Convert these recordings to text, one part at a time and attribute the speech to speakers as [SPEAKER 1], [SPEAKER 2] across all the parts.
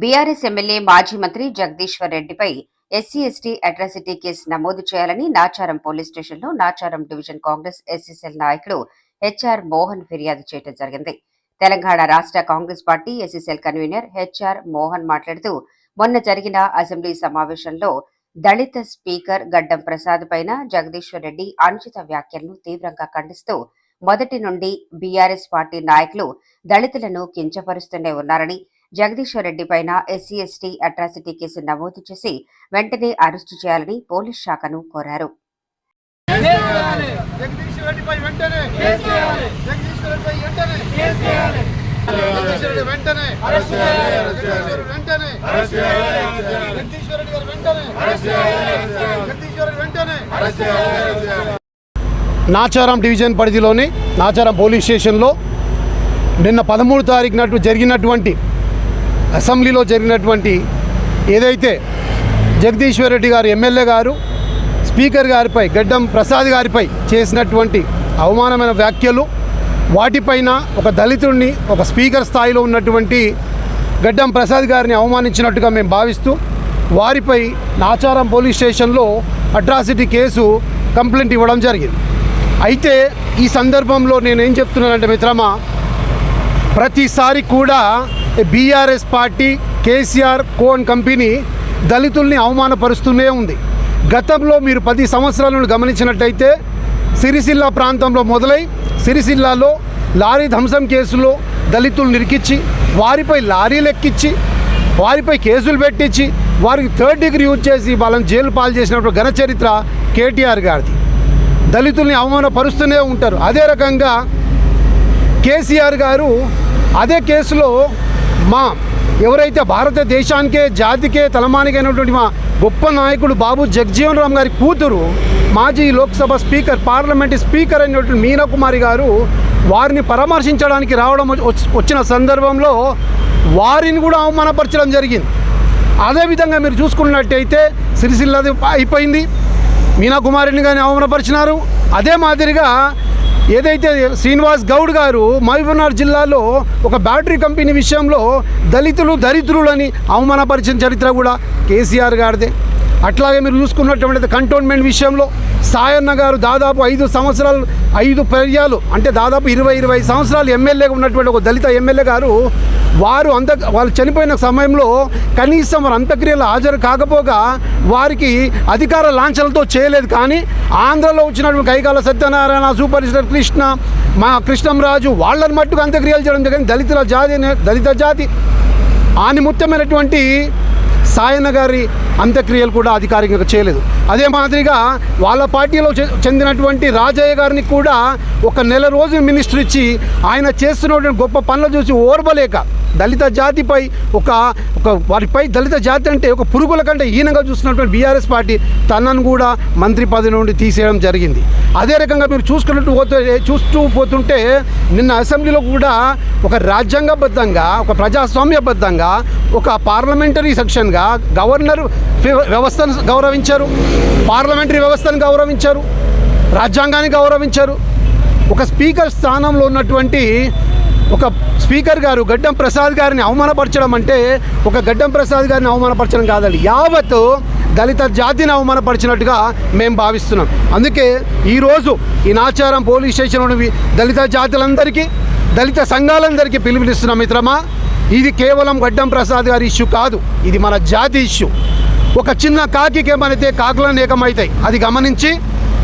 [SPEAKER 1] BRS MLA మాజీ మంత్రి జగదీశ్వర్ రెడ్డిపై ఎస్సీ ఎస్టీ అట్రాసిటీ కేసు నమోదు చేయాలని నాచారం పోలీస్ స్టేషన్లో నాచారం డివిజన్ కాంగ్రెస్ ఎస్ఎస్ఎల్ నాయకుడు హెచ్ఆర్ మోహన్ ఫిర్యాదు చేయడం జరిగింది. తెలంగాణ రాష్ట్ర Congress party SSL convener HR Mohan మాట్లాడుతూ మొన్న జరిగిన అసెంబ్లీ సమావేశంలో దళిత స్పీకర్ గడ్డం ప్రసాద్ పైన జగదీశ్వర్ రెడ్డి అనుచిత వ్యాఖ్యలను తీవ్రంగా ఖండిస్తూ మొదటి నుండి బీఆర్ఎస్ పార్టీ నాయకులు దళితులను కించపరుస్తూనే ఉన్నారని జగదీశ్వర్ రెడ్డి పైన ఎస్సీ ఎస్టీ అట్రాసిటీ కేసు నమోదు చేసి వెంటనే అరెస్టు చేయాలని పోలీస్ శాఖను కోరారు.
[SPEAKER 2] నాచారం డివిజన్ పరిధిలోని నాచారం పోలీస్ స్టేషన్లో నిన్న పదమూడు తారీఖు నాటు జరిగినటువంటి అసెంబ్లీలో జరిగినటువంటి ఏదైతే జగదీశ్వర్ రెడ్డి గారు ఎమ్మెల్యే గారు స్పీకర్ గారిపై గడ్డం ప్రసాద్ గారిపై చేసినటువంటి అవమానమైన వ్యాఖ్యలు వాటిపైన ఒక దళితుడిని ఒక స్పీకర్ స్థాయిలో ఉన్నటువంటి గడ్డం ప్రసాద్ గారిని అవమానించినట్టుగా మేము భావిస్తూ వారిపై నాచారం పోలీస్ స్టేషన్లో అట్రాసిటీ కేసు కంప్లైంట్ ఇవ్వడం జరిగింది. అయితే ఈ సందర్భంలో నేను ఏం చెప్తున్నానంటే మిత్రమా ప్రతిసారి కూడా బీఆర్ఎస్ పార్టీ కేసీఆర్ కోన్ కంపెనీ దళితుల్ని అవమానపరుస్తూనే ఉంది. గతంలో మీరు పది సంవత్సరాలను గమనించినట్టయితే సిరిసిల్ల ప్రాంతంలో మొదలై సిరిసిల్లాలో లారీ ధ్వంసం కేసులో దళితులు నిరికిచ్చి వారిపై లారీలు ఎక్కించి వారిపై కేసులు పెట్టించి వారికి థర్డ్ డిగ్రీ యూజ్ చేసి వాళ్ళని జైలు పాలు చేసినటువంటి ఘనచరిత్ర కేటీఆర్ గారిది. దళితుల్ని అవమానపరుస్తూనే ఉంటారు. అదే రకంగా కేసీఆర్ గారు అదే కేసులో మా ఎవరైతే భారతదేశానికే జాతికే తలమానికైనటువంటి మా గొప్ప నాయకుడు బాబు జగ్జీవన్ రామ్ గారి కూతురు మాజీ లోక్సభ స్పీకర్ పార్లమెంట్ స్పీకర్ అయినటువంటి మీనాకుమారి గారు వారిని పరామర్శించడానికి రావడం వచ్చి- వచ్చిన సందర్భంలో వారిని కూడా అవమానపరచడం జరిగింది. అదేవిధంగా మీరు చూసుకున్నట్టయితే సిరిసిల్లది అయిపోయింది. మీనాకుమారిని కానీ అవమానపరిచినారు. అదే మాదిరిగా ఏదైతే శ్రీనివాస్ గౌడ్ గారు మహబూబ్నగర్ జిల్లాలో ఒక బ్యాటరీ కంపెనీ విషయంలో దళితులు దరిద్రులని అవమానపరిచిన చరిత్ర కూడా కేసీఆర్ గారిదే. అట్లాగే మీరు చూసుకున్నటువంటి కంటోన్మెంట్ విషయంలో సాయన్న గారు దాదాపు ఐదు సంవత్సరాలు ఐదు పర్యాలు అంటే దాదాపు ఇరవై ఇరవై సంవత్సరాలు ఎమ్మెల్యేగా ఉన్నటువంటి ఒక దళిత ఎమ్మెల్యే గారు వారు అంత వాళ్ళు చనిపోయిన సమయంలో కనీసం వారు అంత్యక్రియలు హాజరు కాకపోగా వారికి అధికార లాంఛనలతో చేయలేదు. కానీ ఆంధ్రలో వచ్చినటువంటి కైకాల సత్యనారాయణ సూపరిస్టర్ కృష్ణ మా కృష్ణంరాజు వాళ్ళని మట్టుకు అంత్యక్రియలు చేయడం జరిగింది. దళితుల జాతి దళిత జాతి. ఆ నిమిత్తమైనటువంటి సాయన్న గారి అంత్యక్రియలు కూడా అధికారికంగా చేయలేదు. అదే మాదిరిగా వాళ్ళ పార్టీలో చె- చెందినటువంటి రాజయ్య గారిని కూడా ఒక నెల రోజులు మినిస్టర్ ఇచ్చి ఆయన చేస్తున్నటువంటి గొప్ప పనులు చూసి ఓర్వలేక దళిత జాతిపై ఒక ఒక వారిపై దళిత జాతి అంటే ఒక పురుగుల కంటే హీనంగా చూస్తున్నటువంటి బీఆర్ఎస్ పార్టీ తనను కూడా మంత్రి పదవి నుండి తీసేయడం జరిగింది. అదే రకంగా మీరు చూసుకున్నట్టు పోతే చూస్తూ పోతుంటే నిన్న అసెంబ్లీలో కూడా ఒక రాజ్యాంగబద్ధంగా ఒక ప్రజాస్వామ్యబద్ధంగా ఒక పార్లమెంటరీ సెక్షన్గా గవర్నర్ వ్యవస్థను గౌరవించారు. పార్లమెంటరీ వ్యవస్థను గౌరవించారు. రాజ్యాంగాన్ని గౌరవించారు. ఒక స్పీకర్ స్థానంలో ఉన్నటువంటి ఒక స్పీకర్ గారు గడ్డం ప్రసాద్ గారిని అవమానపరచడం అంటే ఒక గడ్డం ప్రసాద్ గారిని అవమానపరచడం కాదండి. యావత్ దళిత జాతిని అవమానపరిచినట్టుగా మేము భావిస్తున్నాం. అందుకే ఈరోజు ఈ నాచారం పోలీస్ స్టేషన్లోని దళిత జాతులందరికీ దళిత సంఘాలందరికీ పిలుపునిస్తున్నాం మిత్రమా. ఇది కేవలం గడ్డం ప్రసాద్ గారి ఇష్యూ కాదు. ఇది మన జాతి ఇష్యూ. ఒక చిన్న కాకికి ఏమైతే కాకులను ఏకమవుతాయి. అది గమనించి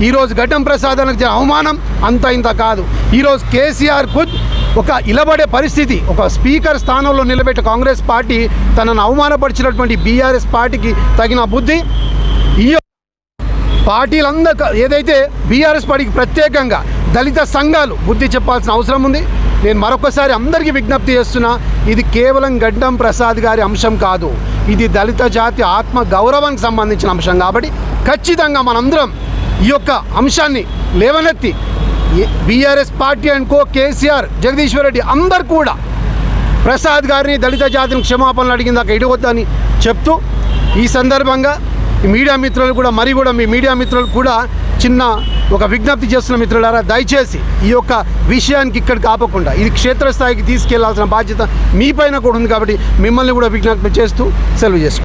[SPEAKER 2] ఈరోజు ఘటం ప్రసాదానికి అవమానం అంత ఇంత కాదు. ఈరోజు కేసీఆర్ ఖుద్ ఒక ఇలబడే పరిస్థితి ఒక స్పీకర్ స్థానంలో నిలబెట్టే కాంగ్రెస్ పార్టీ తనను అవమానపరిచినటువంటి బీఆర్ఎస్ పార్టీకి తగిన బుద్ధి. ఈ పార్టీలందరూ ఏదైతే బీఆర్ఎస్ పార్టీకి ప్రత్యేకంగా దళిత సంఘాలు బుద్ధి చెప్పాల్సిన అవసరం ఉంది. నేను మరొకసారి అందరికీ విజ్ఞప్తి చేస్తున్నా ఇది కేవలం గడ్డం ప్రసాద్ గారి అంశం కాదు. ఇది దళిత జాతి ఆత్మ గౌరవానికి సంబంధించిన అంశం కాబట్టి ఖచ్చితంగా మనందరం ఈ యొక్క అంశాన్ని లేవనెత్తి BRS party and co KCR Jagadishwar Reddy అందరు కూడా ప్రసాద్ గారిని దళిత జాతిని క్షమాపణలు అడిగిందాక ఇడవద్దని చెప్తూ ఈ సందర్భంగా ఈ మీడియా మిత్రులు కూడా మరి కూడా మీ మీడియా మిత్రులు కూడా చిన్న ఒక విజ్ఞప్తి చేస్తున్న మిత్రులారా దయచేసి ఈ యొక్క విషయానికి ఇక్కడికి ఆపకుండా ఇది క్షేత్రస్థాయికి తీసుకెళ్ళాల్సిన బాధ్యత మీ పైన కూడా ఉంది కాబట్టి మిమ్మల్ని కూడా విజ్ఞప్తి చేస్తూ సెలవు చేసుకుంటాం